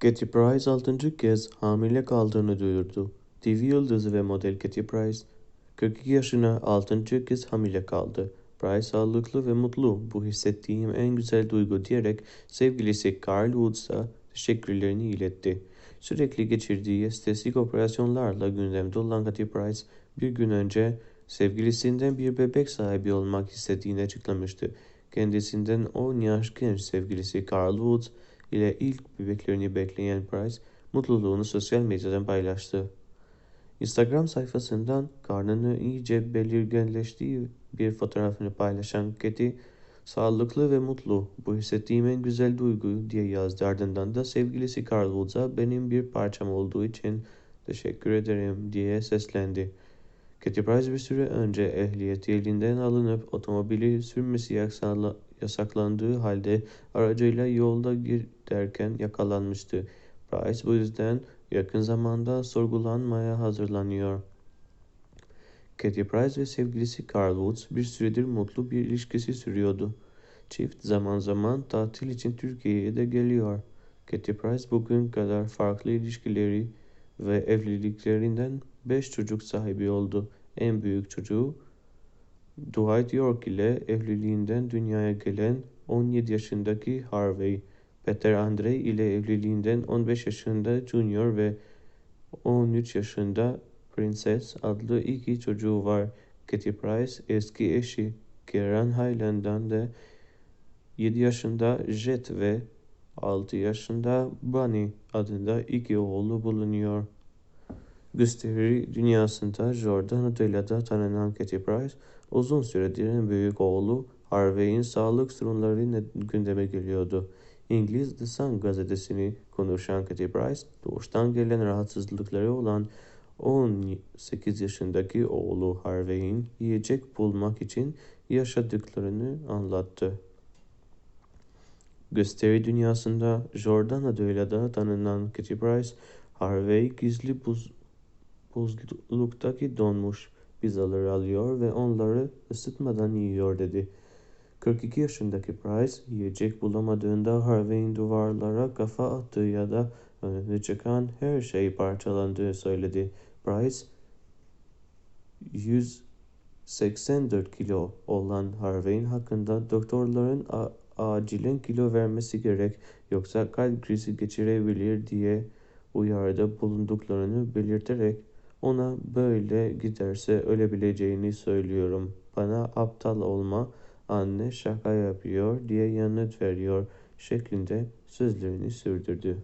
Katy Price altıncı kez hamile kaldığını duyurdu. TV yıldızı ve model Katy Price 42 yaşına altıncı kez hamile kaldı. Price sağlıklı ve mutlu. Bu hissettiğim en güzel duygu diyerek sevgilisi Carl Woods'a teşekkürlerini iletti. Sürekli geçirdiği estetik operasyonlarla gündemde olan Katy Price bir gün önce sevgilisinden bir bebek sahibi olmak istediğini açıklamıştı. Kendisinden 10 yaş genç sevgilisi Carl Woods ile ilk bebeklerini bekleyen Price mutluluğunu sosyal medyadan paylaştı. Instagram sayfasından karnını iyice belirginleştiği bir fotoğrafını paylaşan Katy, sağlıklı ve mutlu, bu hissettiğim en güzel duygu diye yazdı ardından da sevgilisi Carl Woods'a benim bir parçam olduğu için teşekkür ederim diye seslendi. Katy Price bir süre önce ehliyeti elinden alınıp otomobili sürmesi yasaklandığı halde aracıyla yolda giderken yakalanmıştı. Price bu yüzden yakın zamanda sorgulanmaya hazırlanıyor. Katy Price ve sevgilisi Carl Woods bir süredir mutlu bir ilişkisi sürüyordu. Çift zaman zaman tatil için Türkiye'ye de geliyor. Katy Price bugün kadar farklı ilişkileri ve evliliklerinden 5 çocuk sahibi oldu. En büyük çocuğu Dwight York ile evliliğinden dünyaya gelen 17 yaşındaki Harvey. Peter Andre ile evliliğinden 15 yaşında Junior ve 13 yaşında Princess adlı iki çocuğu var. Katy Price eski eşi Karen Hyland'dan da 7 yaşında Jet ve 6 yaşında Bunny adında iki oğlu bulunuyor. Gösteri dünyasında Jordan adıyla tanınan Katy Price, uzun süredir en büyük oğlu Harvey'in sağlık sorunları gündeme geliyordu. İngiliz The Sun gazetesini konuşan Katy Price, doğuştan gelen rahatsızlıkları olan 18 yaşındaki oğlu Harvey'in yiyecek bulmak için yaşadıklarını anlattı. Gösteri dünyasında Jordan adıyla da tanınan Katy Price, Harvey gizli buz, buzluktaki donmuş pizzaları alıyor ve onları ısıtmadan yiyor dedi. 42 yaşındaki Price, yiyecek bulamadığında Harvey'in duvarlara kafa attığı ya da önüne çıkan her şey parçalandığı söyledi. Price, 184 kilo olan Harvey'in hakkında doktorların acilen kilo vermesi gerek yoksa kalp krizi geçirebilir diye uyarıda bulunduklarını belirterek ona böyle giderse ölebileceğini söylüyorum. Bana aptal olma, anne şaka yapıyor diye yanıt veriyor şeklinde sözlerini sürdürdü.